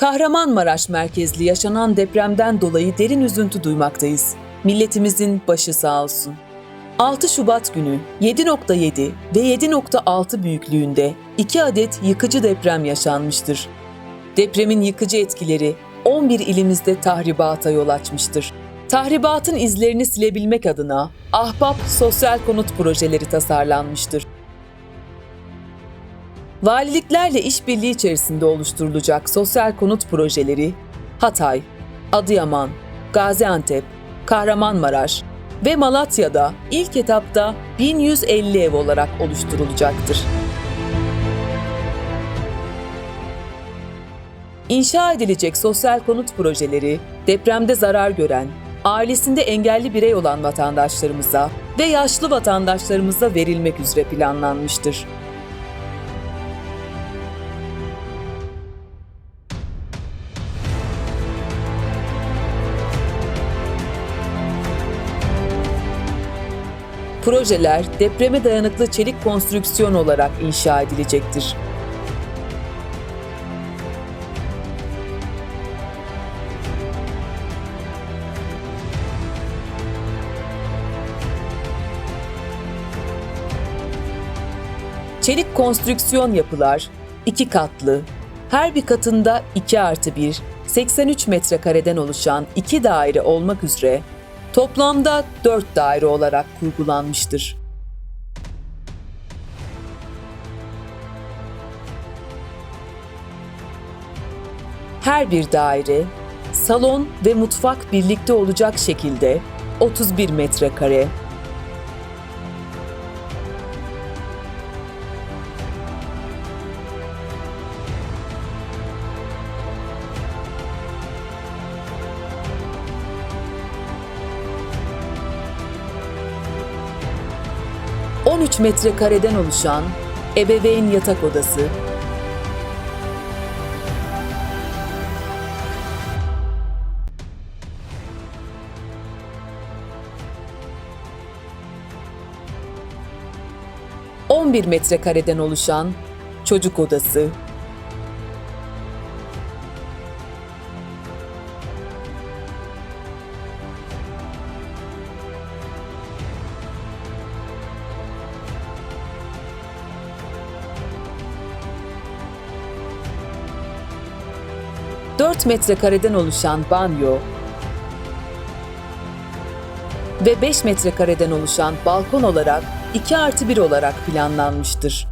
Kahramanmaraş merkezli yaşanan depremden dolayı derin üzüntü duymaktayız. Milletimizin başı sağ olsun. 6 Şubat günü 7.7 ve 7.6 büyüklüğünde 2 adet yıkıcı deprem yaşanmıştır. Depremin yıkıcı etkileri 11 ilimizde tahribata yol açmıştır. Tahribatın izlerini silebilmek adına Ahbap sosyal konut projeleri tasarlanmıştır. Valiliklerle işbirliği içerisinde oluşturulacak sosyal konut projeleri Hatay, Adıyaman, Gaziantep, Kahramanmaraş ve Malatya'da ilk etapta 1150 ev olarak oluşturulacaktır. İnşa edilecek sosyal konut projeleri depremde zarar gören, ailesinde engelli birey olan vatandaşlarımıza ve yaşlı vatandaşlarımıza verilmek üzere planlanmıştır. Projeler depreme dayanıklı çelik konstrüksiyon olarak inşa edilecektir. Çelik konstrüksiyon yapılar iki katlı, her bir katında 2 artı 1, 83 metrekareden oluşan iki daire olmak üzere toplamda 4 daire olarak kurgulanmıştır. Her bir daire, salon ve mutfak birlikte olacak şekilde 31 metrekare, ...13 metrekareden oluşan ebeveyn yatak odası, ...11 metrekareden oluşan çocuk odası, ...4 metrekareden oluşan banyo... ...ve 5 metrekareden oluşan balkon olarak 2 artı 1 olarak planlanmıştır.